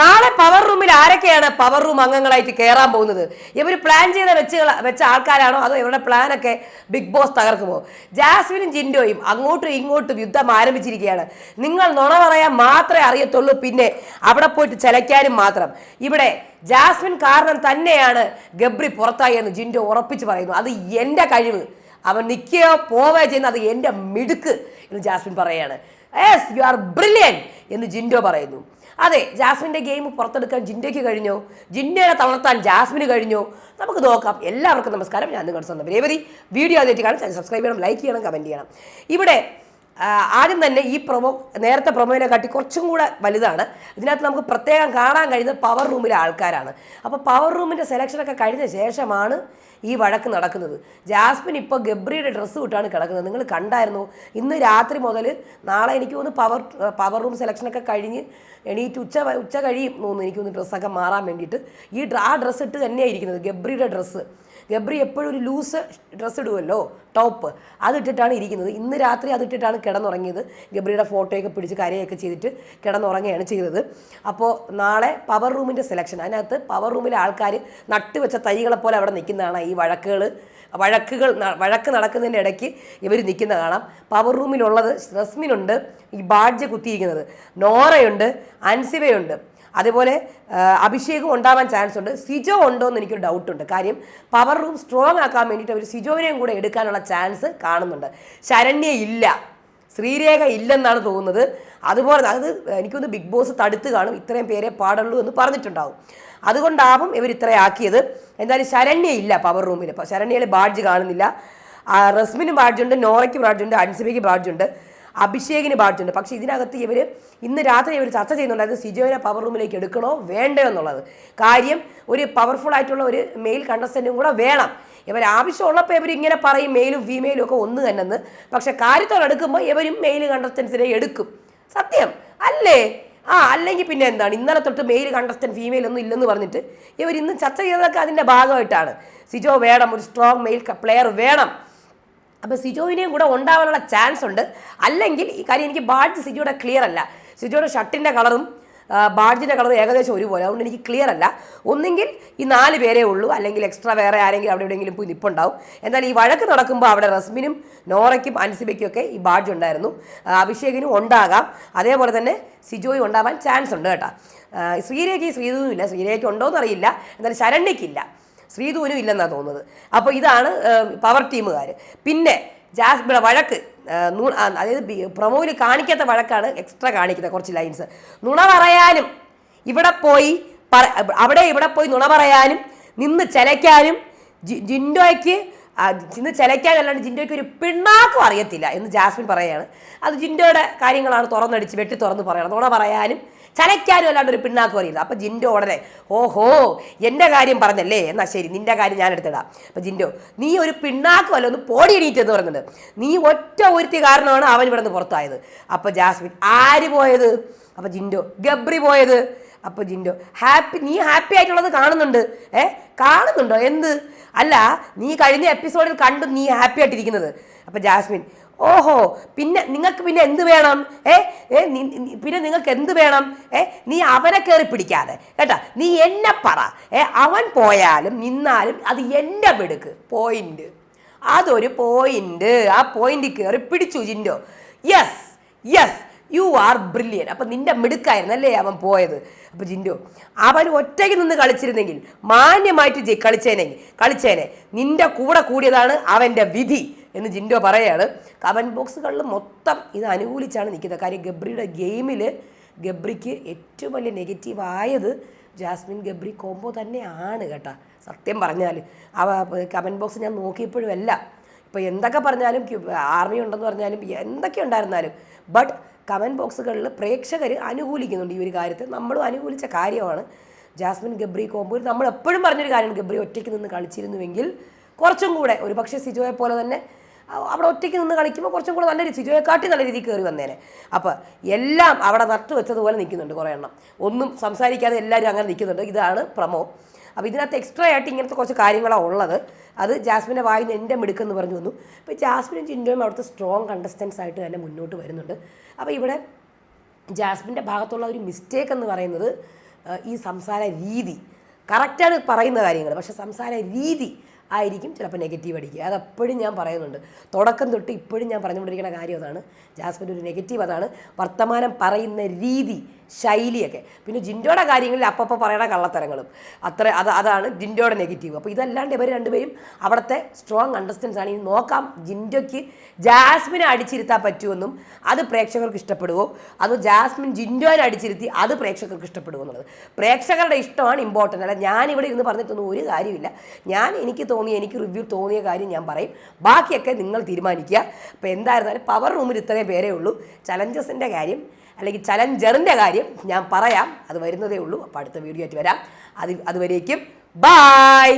നാളെ പവർ റൂമിൽ ആരൊക്കെയാണ് പവർ റൂം അംഗങ്ങളായിട്ട് കയറാൻ പോകുന്നത്? ഇവർ പ്ലാൻ ചെയ്ത വെച്ച് വെച്ച ആൾക്കാരാണോ? അതോ ഇവരുടെ പ്ലാനൊക്കെ ബിഗ് ബോസ് തകർക്കുമോ? ജാസ്മിനും ജിൻഡോയും അങ്ങോട്ടും ഇങ്ങോട്ടും യുദ്ധം ആരംഭിച്ചിരിക്കുകയാണ്. നിങ്ങൾ നുണ പറയാൻ മാത്രമേ അറിയത്തുള്ളൂ പിന്നെ അവിടെ പോയിട്ട് ചലയ്ക്കാനും മാത്രം. ഇവിടെ ജാസ്മിൻ കാരണം തന്നെയാണ് ഗബ്രി പുറത്തായി എന്ന് ജിൻഡോ ഉറപ്പിച്ച് പറയുന്നു. അത് എന്റെ കഴിവ്. അവൻ നിൽക്കുകയോ പോവുകയോ ചെയ്യുന്ന അത് എന്റെ മിടുക്ക് എന്ന് ജാസ്മിൻ പറയാണ് യെസ് യു ആർ ബ്രില്യൻ എന്ന് ജിൻഡോ പറയുന്നു. അതെ ജാസ്മിന്റെ ഗെയിം പുറത്തെടുക്കാൻ ജിൻഡോയ്ക്ക് കഴിഞ്ഞോ? ജിൻഡോനെ തളർത്താൻ ജാസ്മിന് കഴിഞ്ഞോ? നമുക്ക് നോക്കാം. എല്ലാവർക്കും നമസ്കാരം. ഞാൻ നിങ്ങളുടെ സ്വന്തം രേവതി വീഡിയോ ആദ്യമായിട്ട് കാണാൻ സബ്സ്ക്രൈബ് ചെയ്യണം ലൈക്ക് ചെയ്യണം കമന്റ് ചെയ്യണം. ഇവിടെ ആദ്യം തന്നെ ഈ പ്രൊമോ നേരത്തെ പ്രൊമോയിനെ കാട്ടി കുറച്ചും കൂടെ വലുതാണ്. ഇതിനകത്ത് നമുക്ക് പ്രത്യേകം കാണാൻ കഴിയുന്നത് പവർ റൂമിലെ ആൾക്കാരാണ്. അപ്പോൾ പവർ റൂമിന്റെ സെലക്ഷനൊക്കെ കഴിഞ്ഞ ശേഷമാണ് ഈ വഴക്ക് നടക്കുന്നത്. ജാസ്മിൻ ഇപ്പോൾ ഗബ്രിയുടെ ഡ്രസ്സ് വിട്ടാണ് കിടക്കുന്നത്. നിങ്ങൾ കണ്ടായിരുന്നു ഇന്ന് രാത്രി മുതൽ നാളെ എനിക്ക് തോന്നുന്നു പവർ പവർ റൂം സെലക്ഷനൊക്കെ കഴിഞ്ഞ് എണീറ്റ് ഉച്ച ഉച്ച കഴിയും തോന്നുന്നു എനിക്ക് തോന്നുന്നു ഡ്രസ്സൊക്കെ മാറാൻ വേണ്ടിയിട്ട്. ഈ ആ ഡ്രസ്സ് ഇട്ട് തന്നെയാണ് ഇരിക്കുന്നത് ഗബ്രിയുടെ ഡ്രസ്സ് ഗബ്രി എപ്പോഴും ഒരു ലൂസ് ഡ്രസ്സ് ഇടുമല്ലോ ടോപ്പ്. അതിട്ടിട്ടാണ് ഇരിക്കുന്നത്. ഇന്ന് രാത്രി അതിട്ടിട്ടാണ് കിടന്നുറങ്ങിയത്. ഗബ്രിയുടെ ഫോട്ടോയൊക്കെ പിടിച്ച് കരയൊക്കെ ചെയ്തിട്ട് കിടന്നുറങ്ങുകയാണ് ചെയ്തത്. അപ്പോൾ നാളെ പവർ റൂമിന്റെ സെലക്ഷൻ അതിനകത്ത് പവർ റൂമിലെ ആൾക്കാർ നട്ടുവെച്ച തൈകളെ പോലെ അവിടെ നിൽക്കുന്നതാണ് ഈ വഴക്കുകൾ വഴക്കുകൾ വഴക്ക് നടക്കുന്നതിന്റെ ഇടയ്ക്ക് ഇവർ നിൽക്കുന്ന കാണാം. പവർ റൂമിലുള്ളത് റസ്മിനുണ്ട്. ഈ ബാഡ്ജ് കുത്തിയിരിക്കുന്നത്. നോറയുണ്ട്. അൻസിബയുണ്ട് അതേപോലെ അഭിഷേകം ഉണ്ടാവാൻ ചാൻസ് ഉണ്ട്. സിജോ ഉണ്ടോ എന്ന് എനിക്കൊരു ഡൗട്ടുണ്ട് കാര്യം പവർ റൂം സ്ട്രോങ് ആക്കാൻ വേണ്ടിയിട്ട് അവർ സിജോവിനെയും കൂടെ എടുക്കാനുള്ള ചാൻസ് കാണുന്നുണ്ട്. ശരണ്യ ഇല്ല. ശ്രീരേഖ ഇല്ലെന്നാണ് തോന്നുന്നത്. അതുപോലെ അത് എനിക്കൊന്ന് ബിഗ് ബോസ് തടുത്ത് കാണും. ഇത്രയും പേരെ പാടുള്ളൂ എന്ന് പറഞ്ഞിട്ടുണ്ടാവും. അതുകൊണ്ടാവും ഇവർ ഇത്രയും ആക്കിയത്. എന്തായാലും ശരണ്യ ഇല്ല പവർ റൂമിൽ ശരണ്യയിൽ ബാഡ്ജ് കാണുന്നില്ല. റസ്മിന് ബാഡ്ജുണ്ട് നോറയ്ക്ക് ബാഡ്ജുണ്ട് അൻസിബയ്ക്ക് ബാഡ്ജുണ്ട്. അഭിഷേകിന് ബാഡ്ജുണ്ട് പക്ഷേ ഇതിനകത്ത് ഇവർ ഇന്ന് രാത്രി ഇവർ ചർച്ച ചെയ്യുന്നുണ്ടായിരുന്നു സിജോനെ പവർ റൂമിലേക്ക് എടുക്കണോ വേണ്ടോ എന്നുള്ളത്. കാര്യം ഒരു പവർഫുൾ ആയിട്ടുള്ള ഒരു മെയിൽ കണ്ടസ്റ്റന്റും കൂടെ വേണം. ഇവർ ആവശ്യമുള്ളപ്പോൾ ഇവർ ഇങ്ങനെ പറയും. മെയിലും ഫീമെയിലും ഒക്കെ ഒന്ന് തന്നെന്ന്. പക്ഷെ കാര്യത്തോടെ എടുക്കുമ്പോൾ ഇവരും മെയിൽ കണ്ടസ്റ്റൻസിനെ എടുക്കും. സത്യം. അല്ലേ? ആ അല്ലെങ്കിൽ പിന്നെ എന്താണ്? ഇന്നലെ തൊട്ട് മെയിൽ കണ്ടസ്റ്റന്റ് ഫീമെയിൽ ഒന്നും ഇല്ലെന്ന് പറഞ്ഞിട്ട് ഇവർ ഇന്ന് ചർച്ച ചെയ്തതൊക്കെ അതിന്റെ ഭാഗമായിട്ടാണ്. സിജോ വേണം. ഒരു സ്ട്രോങ് മെയിൽ പ്ലെയർ വേണം. അപ്പോൾ സിജോവിനെയും കൂടെ ഉണ്ടാവാനുള്ള ചാൻസ് ഉണ്ട്. അല്ലെങ്കിൽ ഈ കാര്യം എനിക്ക് ബാഡ്ജ് സിജോയുടെ ക്ലിയർ അല്ല. സിജോയുടെ ഷർട്ടിന്റെ കളറും ബാഡ്ജിന്റെ കളറും ഏകദേശം ഒരുപോലെ. അതുകൊണ്ട് എനിക്ക് ക്ലിയർ അല്ല. ഒന്നെങ്കിൽ ഈ നാല് പേരേ ഉള്ളൂ. അല്ലെങ്കിൽ എക്സ്ട്രാ വേറെ ആരെങ്കിലും അവിടെ എവിടെയെങ്കിലും പോയി നിപ്പുണ്ടാവും. എന്നാൽ ഈ വഴക്ക് നടക്കുമ്പോൾ അവിടെ റസ്മിനും നോറയ്ക്കും അൻസിബയ്ക്കും ഒക്കെ ഈ ബാഡ്ജ് ഉണ്ടായിരുന്നു. അഭിഷേകിനും ഉണ്ടാകാം. അതേപോലെ തന്നെ സിജോയും ഉണ്ടാവാൻ ചാൻസ് ഉണ്ട് കേട്ടോ. ശ്രീരേഖ ശ്രീധുവും ഇല്ല. ശ്രീരേഖ ഉണ്ടോ എന്നറിയില്ല എന്നാൽ ശരണ്യയ്ക്കില്ല ശ്രീധുവിനും ഇല്ലെന്നാണ് തോന്നുന്നത്. അപ്പോൾ ഇതാണ് പവർ ടീമുകാർ പിന്നെ ജാസ് വഴക്ക് അതായത് പ്രൊമോയിൽ കാണിക്കാത്ത വഴക്കാണ് എക്സ്ട്രാ കാണിക്കുന്നത് കുറച്ച് ലൈൻസ് നുണ പറയാനും ഇവിടെ പോയി അവിടെ ഇവിടെ പോയി നുണ പറയാനും നിന്ന് ചലയ്ക്കാനും ജിൻഡോയ്ക്ക് ആ, ഇന്ന് ചിലയ്ക്കാനല്ലാണ്ട് ജിൻഡോയ്ക്ക് ഒരു പിണ്ണാക്കും അറിയത്തില്ല എന്ന് ജാസ്മിൻ പറയാണ് അത് ജിൻഡോയുടെ കാര്യങ്ങളാണ് തുറന്നടിച്ച് വെട്ടി തുറന്ന് പറയണം നുണ പറയാനും ചലയ്ക്കാനും അല്ലാണ്ട് ഒരു പിണ്ണാക്കും അറിയില്ല. അപ്പം ജിൻഡോ ഉടനെ ഓഹോ എന്റെ കാര്യം പറഞ്ഞല്ലേ? എന്നാൽ ശരി നിന്റെ കാര്യം ഞാൻ എടുത്തിടാം. അപ്പം ജിൻഡോ നീ ഒരു പിണ്ണാക്കും അല്ല ഒന്ന് പോടി എണീറ്റെന്ന് പറയുന്നുണ്ട്. നീ ഒറ്റ ഒരുത്തി കാരണമാണ് അവൻ ഇവിടെ നിന്ന് പുറത്തായത്. അപ്പം ജാസ്മിൻ ആര് പോയത്? അപ്പം ജിൻഡോ ഗബ്രി പോയത്. അപ്പോൾ ജിൻഡോ ഹാപ്പി നീ ഹാപ്പി ആയിട്ടുള്ളത് കാണുന്നുണ്ട്. ഏ? കാണുന്നുണ്ടോ? എന്ത്? അല്ല നീ കഴിഞ്ഞ എപ്പിസോഡിൽ കണ്ടു നീ ഹാപ്പി ആയിട്ടിരിക്കുന്നത്. അപ്പോൾ ജാസ്മിൻ ഓഹോ പിന്നെ നിങ്ങൾക്ക് പിന്നെ എന്ത് വേണം? ഏ? ഏ പിന്നെ നിങ്ങൾക്ക് എന്ത് വേണം? ഏ? നീ അവനെ കയറി പിടിക്കാതെ. കേട്ടാ? നീ എന്നെ പറ. ഏ അവൻ പോയാലും നിന്നാലും അത് എന്റെ മിടുക്ക് പോയിന്റ് അതൊരു പോയിന്റ് ആ പോയിന്റ് കയറി പിടിച്ചു Jinto. Yes yes you are brilliant അപ്പം നിന്റെ മിടുക്കായിരുന്നു അല്ലേ അവൻ പോയത്? അപ്പം ജിൻഡോ അവൻ ഒറ്റയ്ക്ക് നിന്ന് കളിച്ചിരുന്നെങ്കിൽ മാന്യമായിട്ട് ജയി കളിച്ചേനെങ്കിൽ കളിച്ചേനെ. നിന്റെ കൂടെ കൂടിയതാണ് അവന്റെ വിധി എന്ന് ജിൻഡോ പറയാണ്. കമന്റ് ബോക്സുകളിൽ മൊത്തം ഇത് അനുകൂലിച്ചാണ് നിൽക്കുന്നത്. കാര്യം ഗബ്രിയുടെ ഗെയിമിൽ ഗബ്രിക്ക് ഏറ്റവും വലിയ നെഗറ്റീവ് ആയത് ജാസ്മിൻ ഗബ്രി കോംബോ തന്നെയാണ് കേട്ടോ. സത്യം പറഞ്ഞാൽ അവ കമന്റ് ബോക്സ് ഞാൻ നോക്കിയപ്പോഴും അല്ല. ഇപ്പോൾ എന്തൊക്കെ പറഞ്ഞാലും ആർമി ഉണ്ടെന്ന് പറഞ്ഞാലും എന്തൊക്കെ ഉണ്ടായിരുന്നാലും. ബട്ട് കമന്റ് ബോക്സുകളിൽ പ്രേക്ഷകർ അനുകൂലിക്കുന്നുണ്ട് ഈ ഒരു കാര്യത്തെ നമ്മളും അനുകൂലിച്ച കാര്യമാണ്. ജാസ്മിൻ ഗബ്രി കോമ്പൂർ നമ്മൾ എപ്പോഴും പറഞ്ഞൊരു കാര്യമാണ്. ഗബ്രി ഒറ്റയ്ക്ക് നിന്ന് കളിച്ചിരുന്നുവെങ്കിൽ കുറച്ചും കൂടെ ഒരു പക്ഷേ സിജോയെ പോലെ തന്നെ അവിടെ ഒറ്റയ്ക്ക് നിന്ന് കളിക്കുമ്പോൾ കുറച്ചും കൂടെ നല്ല രീതി സിജോയെക്കാട്ടി നല്ല രീതിയിൽ കയറി വന്നേനെ. അപ്പോൾ എല്ലാം അവിടെ നട്ടു വെച്ചതുപോലെ നിൽക്കുന്നുണ്ട് കുറേ എണ്ണം. ഒന്നും സംസാരിക്കാതെ എല്ലാവരും അങ്ങനെ നിൽക്കുന്നുണ്ട്. ഇതാണ് പ്രമോ. അപ്പോൾ ഇതിനകത്ത് എക്സ്ട്രാ ആയിട്ട് ഇങ്ങനത്തെ കുറച്ച് കാര്യങ്ങളാണ് ഉള്ളത്. അത് ജാസ്മിന്റെ വായിന്ന് എന്റെ മിടുക്കെന്ന് പറഞ്ഞു വന്നു. അപ്പോൾ ജാസ്മിനും ചിൻഡോയും അവിടുത്തെ സ്ട്രോങ് കണ്ടസ്റ്റൻസ് ആയിട്ട് തന്നെ മുന്നോട്ട് വരുന്നുണ്ട്. അപ്പോൾ ഇവിടെ ജാസ്മിന്റെ ഭാഗത്തുള്ള ഒരു മിസ്റ്റേക്ക് എന്ന് പറയുന്നത് ഈ സംസാര രീതി. കറക്റ്റാണ് പറയുന്ന കാര്യങ്ങൾ പക്ഷേ സംസാര രീതി ആയിരിക്കും ചിലപ്പോൾ നെഗറ്റീവ് അടിക്കുക. അതെപ്പോഴും ഞാൻ പറയുന്നുണ്ട്. തുടക്കം തൊട്ട് ഇപ്പോഴും ഞാൻ പറഞ്ഞുകൊണ്ടിരിക്കുന്ന കാര്യം അതാണ്. ജാസ്മിന്റെ ഒരു നെഗറ്റീവ് അതാണ്. വർത്തമാനം പറയുന്ന രീതി ശൈലിയൊക്കെ. പിന്നെ ജിൻഡോയുടെ കാര്യങ്ങളിൽ അപ്പപ്പോൾ പറയണ കള്ളത്തരങ്ങളും. അത്ര അത് അതാണ് ജിൻഡോയുടെ നെഗറ്റീവ്. അപ്പോൾ ഇതല്ലാണ്ട് ഇവർ രണ്ടുപേരും അവിടുത്തെ സ്ട്രോങ് അണ്ടർസ്റ്റാൻഡ്സ് ആണ്. ഇനി നോക്കാം ജിൻഡോയ്ക്ക് ജാസ്മിനെ അടിച്ചിരുത്താൻ പറ്റുമെന്നും അത് പ്രേക്ഷകർക്ക് ഇഷ്ടപ്പെടുവോ? അതോ ജാസ്മിൻ ജിൻഡോനെ അടിച്ചിരുത്തി അത് പ്രേക്ഷകർക്ക് ഇഷ്ടപ്പെടുമോ എന്നുള്ളത്. പ്രേക്ഷകരുടെ ഇഷ്ടമാണ് ഇമ്പോർട്ടന്റ് അല്ല ഞാനിവിടെ ഇരുന്ന് പറഞ്ഞിട്ടൊന്നും ഒരു കാര്യമില്ല. ഞാൻ എനിക്ക് തോന്നി എനിക്ക് റിവ്യൂ തോന്നിയ കാര്യം ഞാൻ പറയും. ബാക്കിയൊക്കെ നിങ്ങൾ തീരുമാനിക്കുക. അപ്പോൾ എന്തായിരുന്നാലും പവർ റൂമിൽ ഇത്രയും പേരേ ഉള്ളൂ. ചലഞ്ചസിന്റെ കാര്യം അല്ലെങ്കിൽ ചലഞ്ചറിന്റെ കാര്യം ഞാൻ പറയാം. അത് വരുന്നതേ ഉള്ളൂ. അപ്പോൾ അടുത്ത വീഡിയോ ആയിട്ട് വരാം. അത് അതുവരേക്കും. ബായ്